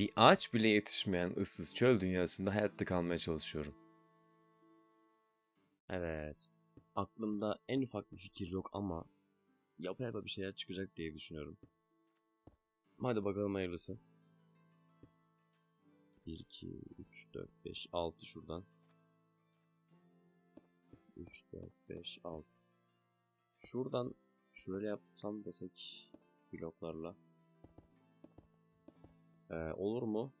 Bir ağaç bile yetişmeyen ıssız çöl dünyasında hayatta kalmaya çalışıyorum. Evet. Aklımda en ufak bir fikir yok ama yapa yapa bir şeyler çıkacak diye düşünüyorum. Hadi bakalım hayırlısı. 1, 2, 3, 4, 5, 6 şuradan. 3, 4, 5, 6. Şuradan şöyle yapsam desek bloklarla. Ee, olur mu?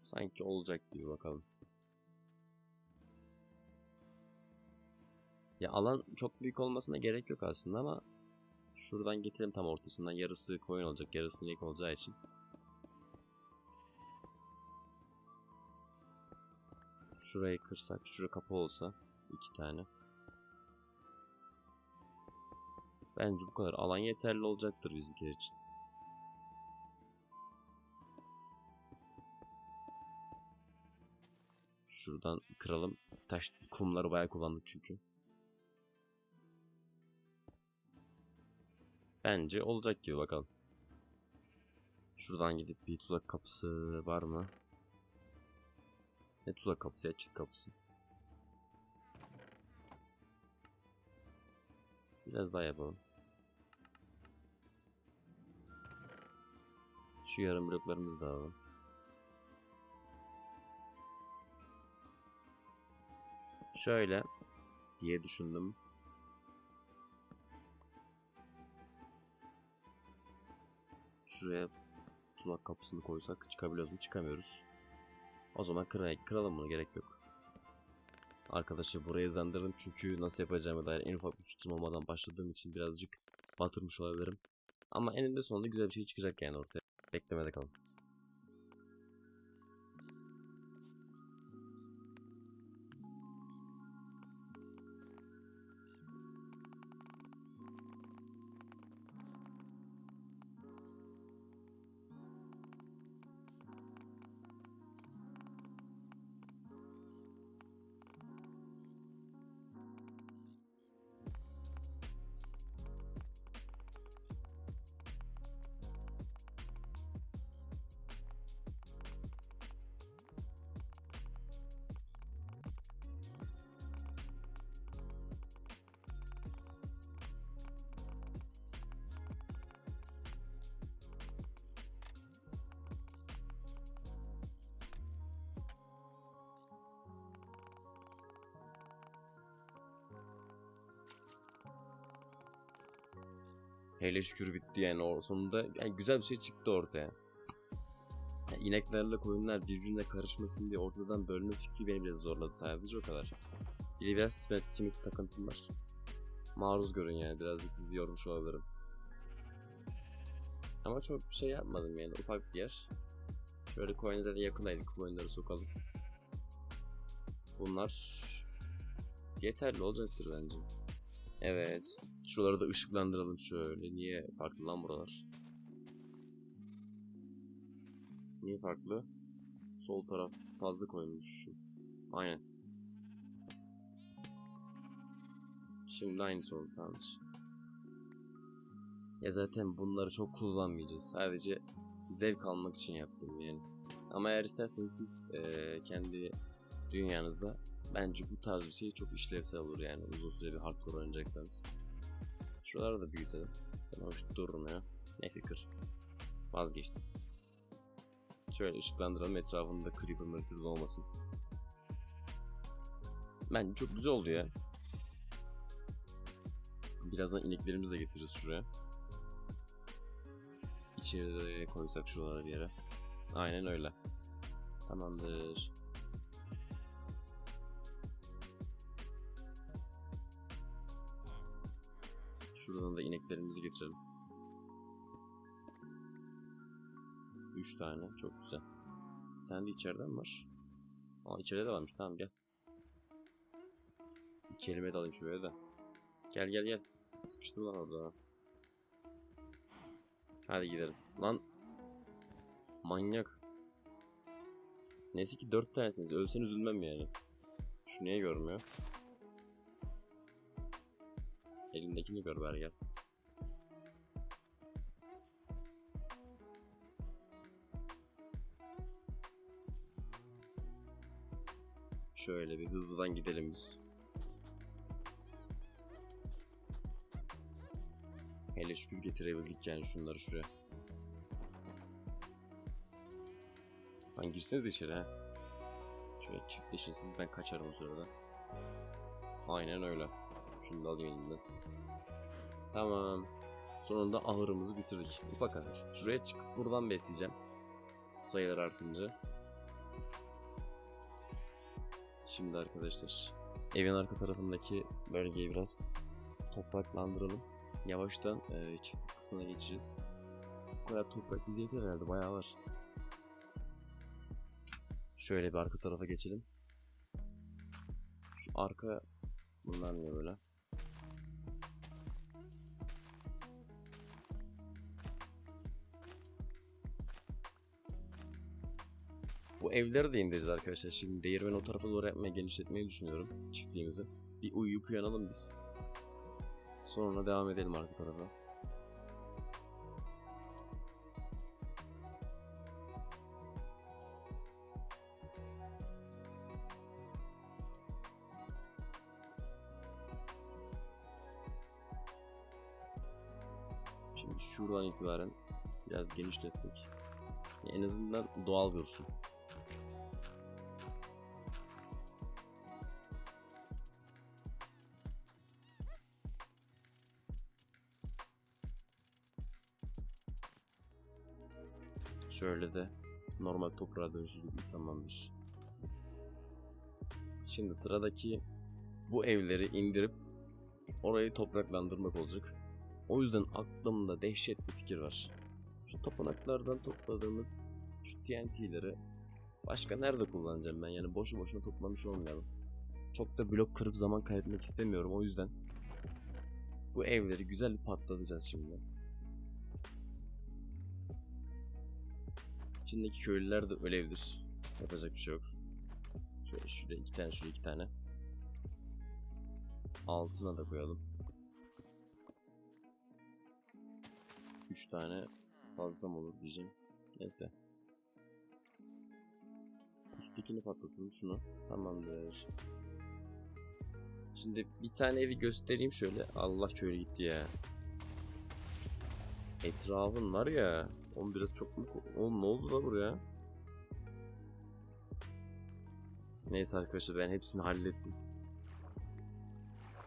Sanki olacak gibi bakalım. Ya alan çok büyük olmasına gerek yok aslında ama şuradan getirelim tam ortasından. Yarısı koyun olacak, yarısı inek olacağı için. Şurayı kırsak, şura kapı olsa iki tane. Bence bu kadar alan yeterli olacaktır bizimkiler için. Şuradan kıralım. Taş kumları bayağı kullandık çünkü. Bence olacak gibi bakalım. Şuradan gidip bir tuzak kapısı var mı? Ne tuzak kapısı ya çit kapısı. Biraz daha yapalım. Şu yarım bloklarımızı da alalım. Şöyle diye düşündüm. Şuraya tuzak kapısını koysak çıkabiliyoruz mu? Çıkamıyoruz. O zaman kıra kıralım bunu gerek yok. Arkadaşı buraya hızlandırdım çünkü nasıl yapacağımı dair en ufak bir fikrim olmadan başladığım için birazcık batırmış olabilirim. Ama eninde sonunda güzel bir şey çıkacak yani ortaya. Beklemede kalın. Hele şükür bitti yani o sonunda yani güzel bir şey çıktı ortaya. Yani ineklerle koyunlar birbirine karışmasın diye ortadan bölünme fikri beni biraz zorladı sadece o kadar. Biraz simit, simit takıntım var. Maruz görün yani birazcık sizi yormuş olabilirim. Ama çok bir şey yapmadım yani ufak bir yer. Şöyle koyunlara yakındaydık koyunları sokalım. Bunlar yeterli olacaktır bence. Evet. Şuraları da ışıklandıralım şöyle. Niye farklı lan buralar? Niye farklı? Sol taraf fazla koymuşum. Aynen. Şimdi aynısı oldu tamamdır. Ya zaten bunları çok kullanmayacağız. Sadece zevk almak için yaptım yani. Ama eğer isterseniz siz eee, kendi dünyanızda bence bu tarz bir şey çok işlevsel olur yani uzun süre bir hardcore oynayacaksanız. Şuraları da büyütelim. Ben hoş durmuyor. Neyse kır. Vazgeçtim. Şöyle ışıklandıralım etrafında creeper mırpır olmasın. Bence çok güzel oldu ya. Birazdan ineklerimizi de getiririz şuraya. İçeride koysak şuralara bir yere. Aynen öyle. Tamamdır. Şuradan da ineklerimizi getirelim. 3 tane çok güzel. Bir tane de içeriden var. Aa içeride de varmış tamam gel. Bir kelime de alayım şuraya da. Gel gel gel. Sıkıştım lan orada. Hadi gidelim. Lan. Manyak. Neyse ki 4 tanesiniz. Ölsen üzülmem yani. Şu niye görmüyor? Elimdekini gör ver gel. Şöyle bir hızlıdan gidelim biz. Hele şükür getirebildik yani şunları şuraya. Lan girseniz içeri ha. Şöyle çiftleşin siz ben kaçarım o sırada. Aynen öyle. Şunu da alayım elimden. Tamam. Sonunda ahırımızı bitirdik. Ufak ahır. Şuraya çıkıp buradan besleyeceğim. Sayılar artınca. Şimdi arkadaşlar evin arka tarafındaki bölgeyi biraz topraklandıralım. Yavaştan e, çiftlik kısmına geçeceğiz. Bu kadar toprak bize yeter herhalde bayağı var. Şöyle bir arka tarafa geçelim. Şu arka bunlar niye böyle? Bu evleri de indireceğiz arkadaşlar. Şimdi değirmeni o tarafa doğru yapmaya genişletmeyi düşünüyorum çiftliğimizi. Bir uyuyup uyanalım biz. Sonra devam edelim arka tarafa. Şimdi şuradan itibaren biraz genişletsek. En azından doğal dursun. Şöyle de normal toprağa dönüştürdük mü tamamdır. Şimdi sıradaki bu evleri indirip orayı topraklandırmak olacak. O yüzden aklımda dehşet bir fikir var. Şu tapınaklardan topladığımız şu TNT'leri başka nerede kullanacağım ben? Yani boşu boşuna toplamış olmayalım. Çok da blok kırıp zaman kaybetmek istemiyorum o yüzden. Bu evleri güzel bir patlatacağız şimdi. İçindeki köylüler de ölevdir. Yapacak bir şey yok. Şöyle şuraya iki tane şuraya iki tane. Altına da koyalım. Üç tane fazla mı olur diyeceğim. Neyse. Üsttekini patlatalım şunu. Tamamdır. Şimdi bir tane evi göstereyim şöyle. Allah köylü gitti ya. Etrafın var ya. Oğlum biraz çok mu? Oğlum ne oldu da buraya? Neyse arkadaşlar ben hepsini hallettim.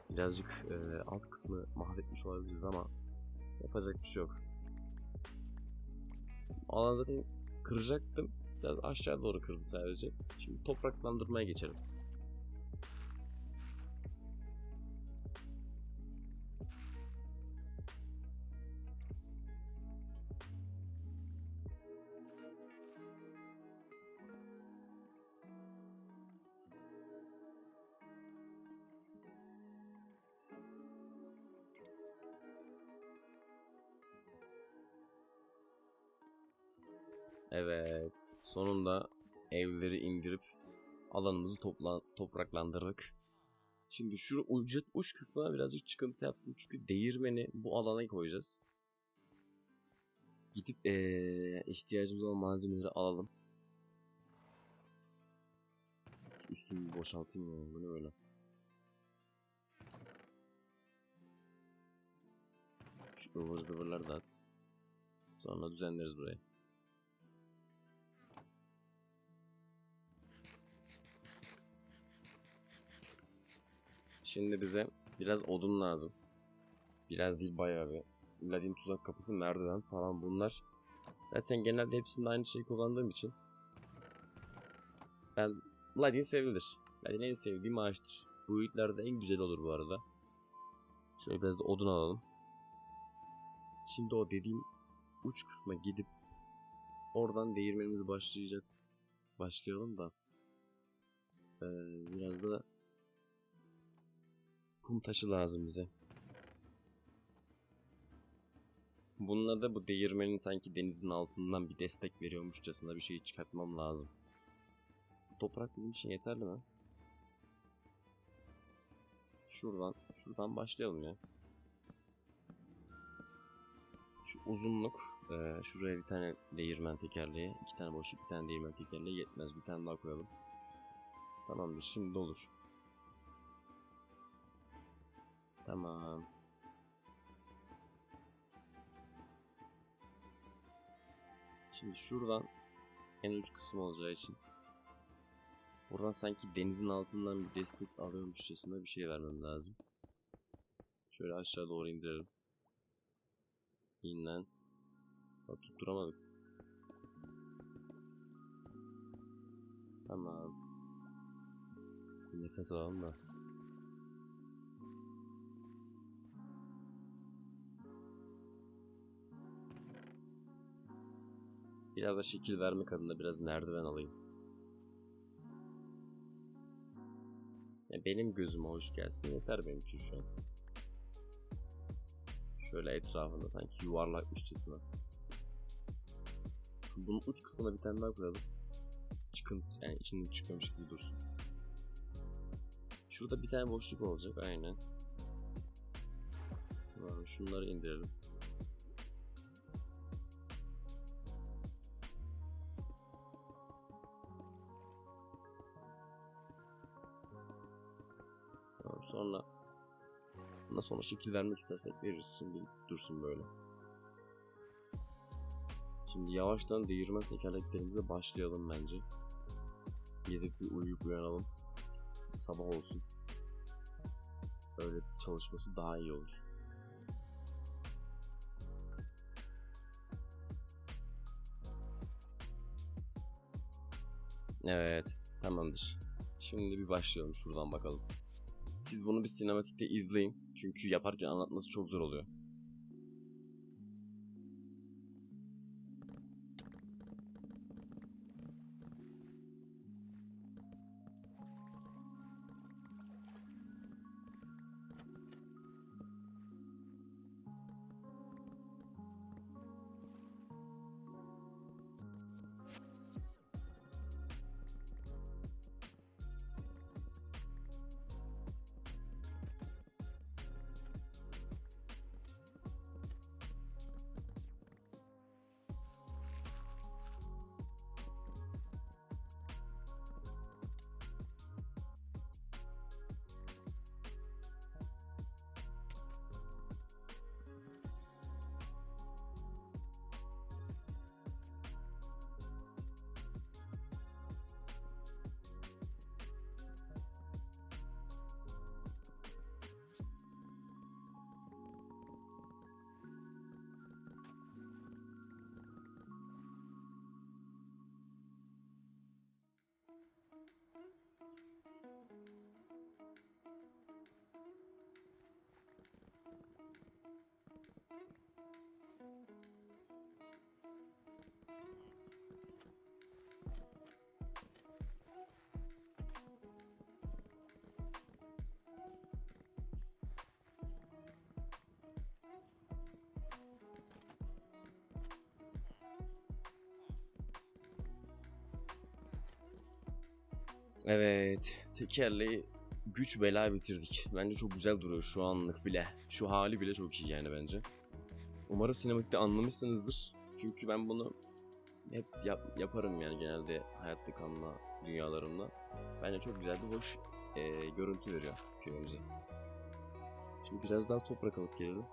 Birazcık e, alt kısmı mahvetmiş olabiliriz ama yapacak bir şey yok. Alan zaten kıracaktım. Biraz aşağı doğru kırdı sadece. Şimdi topraklandırmaya geçelim. Alanımızı topla topraklandırdık. Şimdi şu ucu, uç kısmına birazcık çıkıntı yaptım. Çünkü değirmeni bu alana koyacağız. Gidip ee, ihtiyacımız olan malzemeleri alalım. Şu üstümü boşaltayım ya. Bu ne böyle? Şu ıvır zıvırları da at. Sonra düzenleriz burayı. Şimdi bize biraz odun lazım. Biraz değil bayağı bir. Ladin tuzak kapısı merdiven falan bunlar. Zaten genelde hepsinde aynı şeyi kullandığım için. Ben Ladin sevilir. Ladin en sevdiğim ağaçtır. Bu yiğitlerde en güzel olur bu arada. Şöyle biraz da odun alalım. Şimdi o dediğim uç kısma gidip oradan değirmenimizi başlayacak başlayalım da ee, biraz da kum taşı lazım bize. Bununla da bu değirmenin sanki denizin altından bir destek veriyormuşçasına bir şey çıkartmam lazım. Bu toprak bizim için yeterli mi? Şuradan, şuradan başlayalım ya. Şu uzunluk, e, şuraya bir tane değirmen tekerleği, iki tane boşluk, bir tane değirmen tekerleği yetmez. Bir tane daha koyalım. Tamamdır şimdi olur. Tamam. Şimdi şuradan en uç kısmı olacağı için buradan sanki denizin altından bir destek alıyormuşçasına bir şey vermem lazım. Şöyle aşağı doğru indirelim. İn lan. Bak tutturamadık. Tamam. Nefes alalım da. Biraz da şekil vermek adına biraz merdiven alayım. Ya benim gözüme hoş gelsin yeter benim için şu an. Şöyle etrafında sanki yuvarlakmışçasına. Bunun uç kısmına bir tane daha koyalım. Çıkın yani içinden çıkıyormuş gibi dursun. Şurada bir tane boşluk olacak aynen. Şunları indirelim. Sonra Bundan sonra şekil vermek istersek veririz. Şimdi dursun böyle. Şimdi yavaştan değirmen tekerleklerimize başlayalım bence. Gidip bir uyuyup uyanalım. Sabah olsun. Öyle çalışması daha iyi olur. Evet, tamamdır. Şimdi bir başlayalım şuradan bakalım. Siz bunu bir sinematikte izleyin. Çünkü yaparken anlatması çok zor oluyor. Evet, tekerleği güç bela bitirdik. Bence çok güzel duruyor şu anlık bile. Şu hali bile çok iyi yani bence. Umarım sinematikte anlamışsınızdır. Çünkü ben bunu hep yap- yaparım yani genelde hayatta kalma dünyalarımda. Bence çok güzel bir hoş eee, görüntü veriyor köyümüze. Şimdi biraz daha toprak alıp gelelim.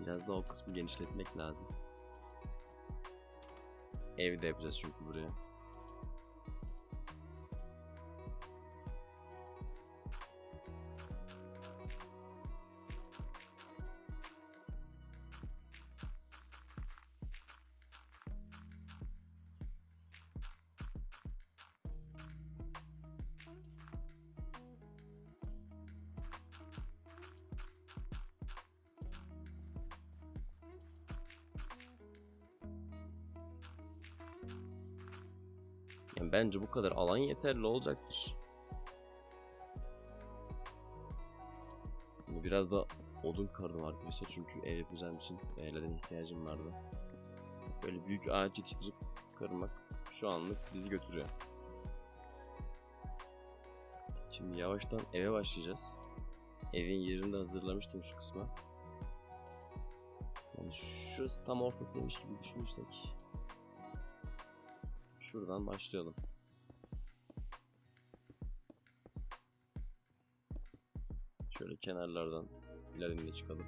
Biraz daha o kısmı genişletmek lazım. Evde yapacağız çünkü buraya. Bence bu kadar alan yeterli olacaktır. Biraz da odun kırdım arkadaşlar çünkü ev yapacağım için neden ihtiyacım vardı. Böyle büyük ağaç yetiştirip kırmak şu anlık bizi götürüyor. Şimdi yavaştan eve başlayacağız. Evin yerini de hazırlamıştım şu kısma. Yani şurası tam ortasıymış gibi düşünürsek Şuradan başlayalım. Kenarlardan ilerinde çıkalım.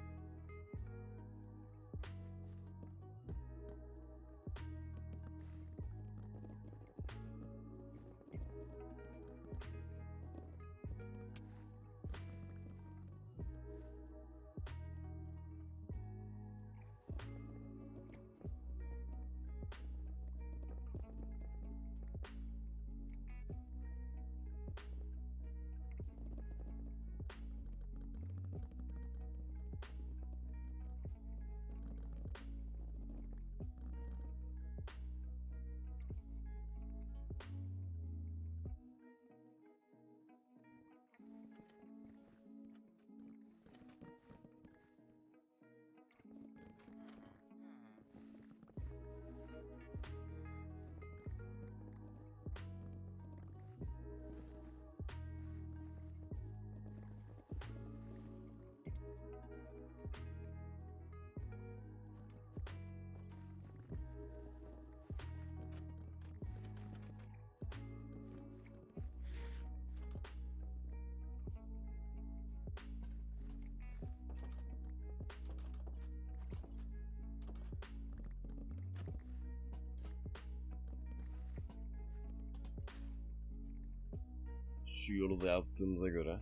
Şu yolu da yaptığımıza göre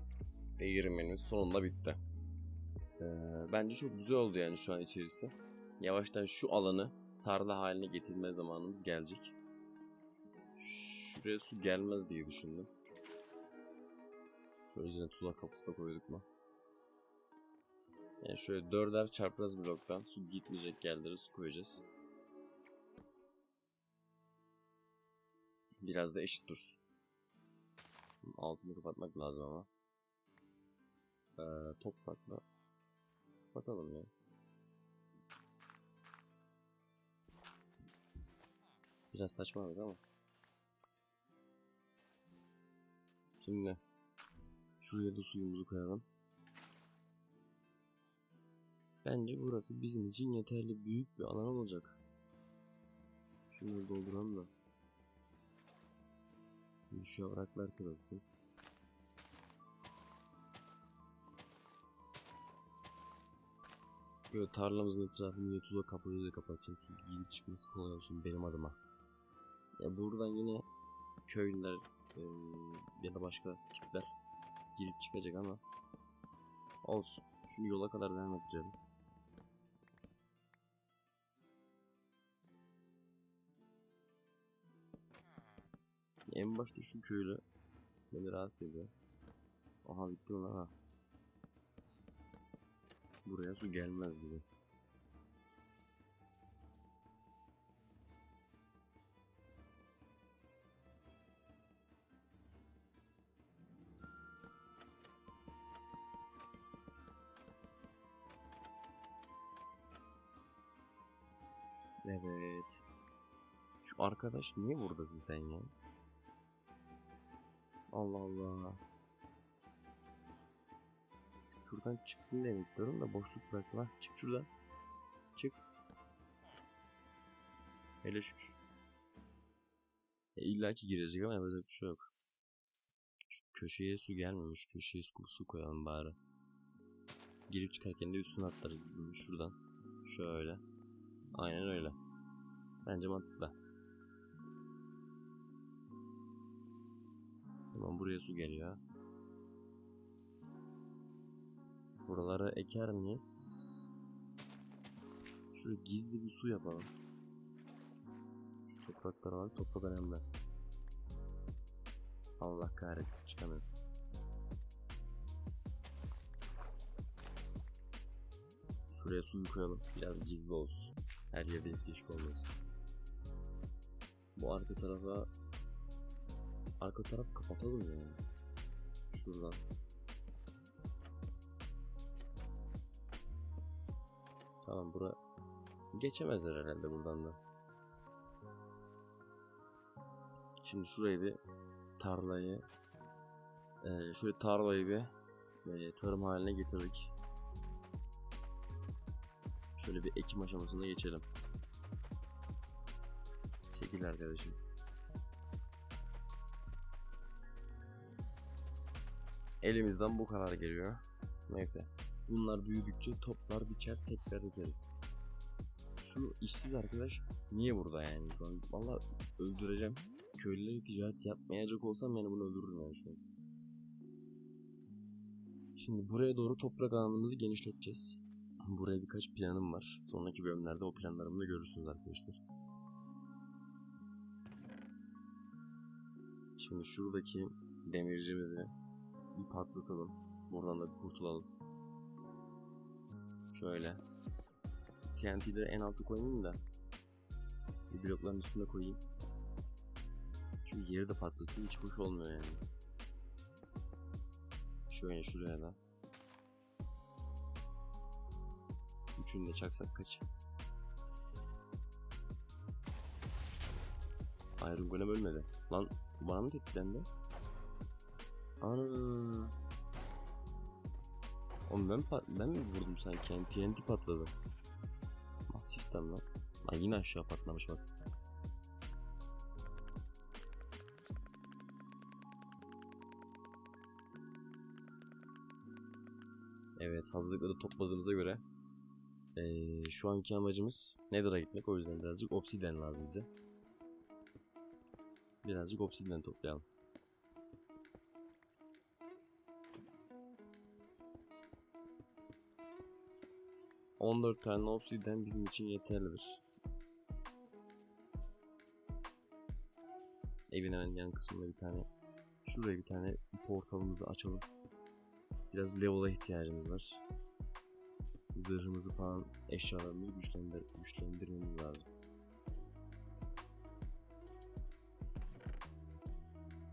değirmenimiz sonunda bitti. Ee, bence çok güzel oldu yani şu an içerisi. Yavaştan şu alanı tarla haline getirme zamanımız gelecek. Şuraya su gelmez diye düşündüm. Şöyle üzerine tuzak kapısı da koyduk mu? Yani şöyle dörder çapraz bloktan su gitmeyecek yerlere su koyacağız. Biraz da eşit dursun. Altını kapatmak lazım ama. Ee, toprakla kapatalım ya. Biraz saçma oldu ama. Şimdi şuraya da suyumuzu koyalım. Bence burası bizim için yeterli büyük bir alan olacak. Şunları dolduralım da. Şimdi şu yapraklar kırılsın. Böyle tarlamızın etrafını tuza kapıyla kapatacağım çünkü gidip çıkması kolay olsun benim adıma. Ya buradan yine köylüler eee, ya da başka tipler girip çıkacak ama olsun. Şu yola kadar devam ettirelim. En başta şu köylü beni rahatsız ediyor. Aha bitti mi lan ha? Buraya su gelmez gibi. Evet. Şu arkadaş niye buradasın sen ya? Allah Allah. Şuradan çıksın diye bekliyorum da boşluk bıraktım ha. Çık şuradan. Çık. Hele şükür. E, İlla ki girecek ama yapacak bir şey yok. Şu köşeye su gelmemiş. Köşeye su, su koyalım bari. Girip çıkarken de üstüne atlarız. Şuradan. Şöyle. Aynen öyle. Bence mantıklı. Tamam buraya su geliyor. Buralara eker miyiz? Şuraya gizli bir su yapalım. Şu topraklara bak. Toprak önemli. Allah kahretsin çıkamıyorum. Şuraya suyu koyalım. Biraz gizli olsun. Her yerde ilk olmasın. Bu arka tarafa arka taraf kapatalım ya. Şuradan. Tamam bura geçemezler herhalde buradan da. Şimdi şurayı bir tarlayı eee, şöyle tarlayı bir eee, tarım haline getirdik. Şöyle bir ekim aşamasına geçelim. Çekil arkadaşım. Elimizden bu kadar geliyor. Neyse. Bunlar büyüdükçe toplar biçer tekrar ekeriz. Şu işsiz arkadaş niye burada yani şu an? Valla öldüreceğim. Köylüleri ticaret yapmayacak olsam yani bunu öldürürüm yani şu an. Şimdi buraya doğru toprak alanımızı genişleteceğiz. Buraya birkaç planım var. Sonraki bölümlerde o planlarımı da görürsünüz arkadaşlar. Şimdi şuradaki demircimizi bir patlatalım. Buradan da bir kurtulalım. Şöyle. TNT'leri en alta koymayayım da. Bir blokların üstüne koyayım. Çünkü yeri de patlatıyor. Hiç hoş olmuyor yani. Şöyle şuraya da. Üçünü de çaksak kaç? Iron Golem ölmedi. Lan bana mı tetiklendi? Ana. Ben, ben mi vurdum sanki? Yani TNT patladı. Nasıl sistem lan? Ay yine aşağı patlamış bak. Evet fazlalıkları topladığımıza göre eee, şu anki amacımız Nether'a gitmek. O yüzden birazcık obsidian lazım bize. Birazcık obsidian toplayalım. ...14 tane obsidian bizim için yeterlidir. Evin hemen yan kısmında bir tane... ...şuraya bir tane portalımızı açalım. Biraz level'a ihtiyacımız var. Zırhımızı falan, eşyalarımızı güçlendir güçlendirmemiz lazım.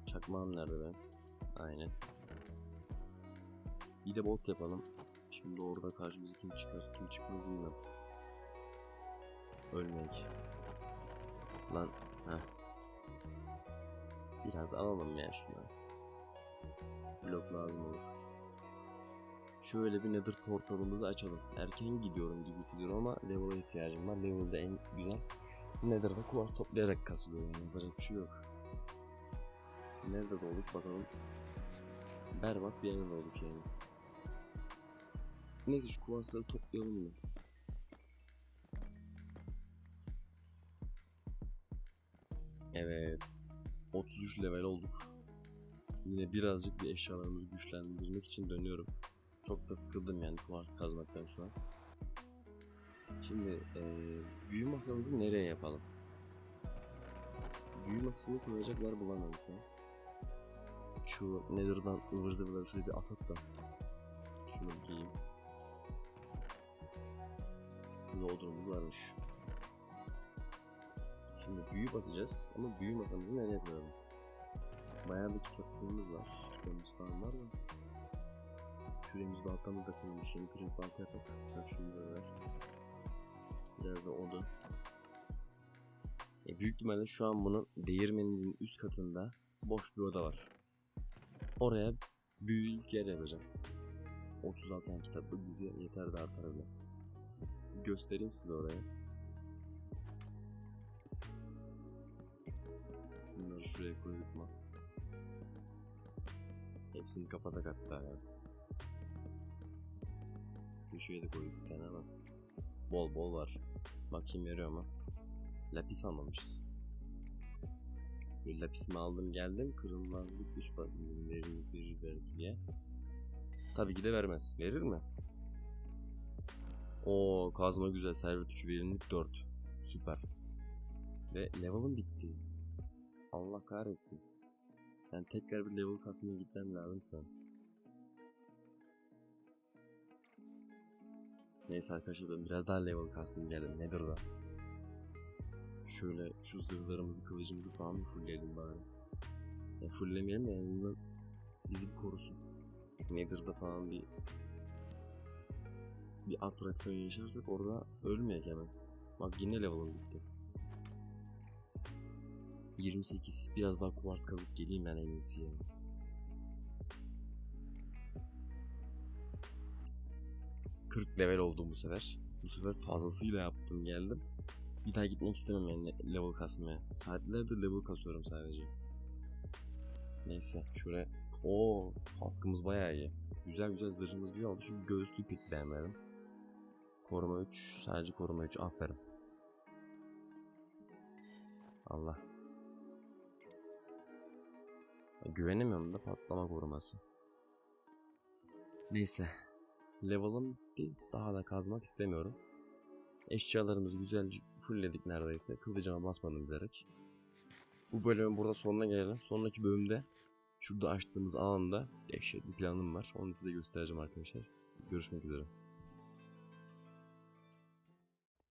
Çakmağım nerede ben? Aynen. Bir de bot yapalım. Şimdi orada karşımıza kim çıkar, kim çıkmaz bilmem. Ölmek. Lan, ha. Biraz alalım ya şunu. Blok lazım olur. Şöyle bir nether portalımızı açalım. Erken gidiyorum gibi hissediyorum ama level'a ihtiyacım var. Level'da en güzel nether'da kuvars toplayarak kasılıyor yani yapacak bir şey yok. Nerede doğduk bakalım. Berbat bir yerde doğduk yani. Neyse şu kuvarsları toplayalım mı? Evet. 33 level olduk. Yine birazcık bir eşyalarımızı güçlendirmek için dönüyorum. Çok da sıkıldım yani kuvars kazmaktan şu an. Şimdi eee büyü masamızı nereye yapalım? Büyü masasını koyacak yer bulamıyorum şu an. Şu Nether'dan ıvır zıvırları şöyle bir atat da. Şunu giyeyim. Şurada odunumuz varmış. Şimdi büyü basacağız ama büyü masamızı nereye koyalım? Bayağı da kitaplığımız var. Kitabımız falan var da. Küremiz baltamız da kırılmış. Şimdi kürek balta yapalım. Bak şunu böyle ver. Biraz da odun. E büyük ihtimalle şu an bunun değirmenimizin üst katında boş bir oda var. Oraya büyük yer yapacağım. 36 tane kitaplık bize yeter de artar bile. Göstereyim size oraya. Şunları şuraya koyduk mu? Hepsini kapatak hatta ya. Köşeye de koyduk bir tane ama. Bol bol var. Bakayım yarıyor mu? Lapis almamışız. Şöyle lapisimi aldım geldim. Kırılmazlık 3 basın dedim. Verir, verir belki diye. Tabii ki de vermez. Verir mi? O kazma güzel. Servet 3 verimlilik 4. Süper. Ve level'ım bitti. Allah kahretsin. Ben tekrar bir level kasmaya gitmem lazım şu an. Neyse arkadaşlar ben biraz daha level kastım geldim. Nedir da? Şöyle şu zırhlarımızı, kılıcımızı falan bir fullleyelim bari. Ya fulllemeyelim de en azından bizi bir korusun. Nether'da falan bir bir atraksiyon yaşarsak orada ölmeyek hemen. Bak yine level'ım bitti. 28. Biraz daha kuvars kazıp geleyim ben en iyisi ya. ...40 level oldum bu sefer. Bu sefer fazlasıyla yaptım geldim. Bir daha gitmek istemem yani level kasmaya. Saatlerdir level kasıyorum sadece. Neyse şöyle Oo, kaskımız bayağı iyi. Güzel güzel zırhımız güzel oldu. Şu göğüslüğü pek beğenmedim. Koruma 3. Sadece koruma 3. Aferin. Allah. Güvenemiyorum da patlama koruması. Neyse. Level'ım bitti. Daha da kazmak istemiyorum. Eşyalarımızı güzelce fullledik neredeyse. Kılıcıma basmadım bilerek. Bu bölümün burada sonuna gelelim. Sonraki bölümde şurada açtığımız alanda dehşet bir planım var. Onu size göstereceğim arkadaşlar. Görüşmek üzere.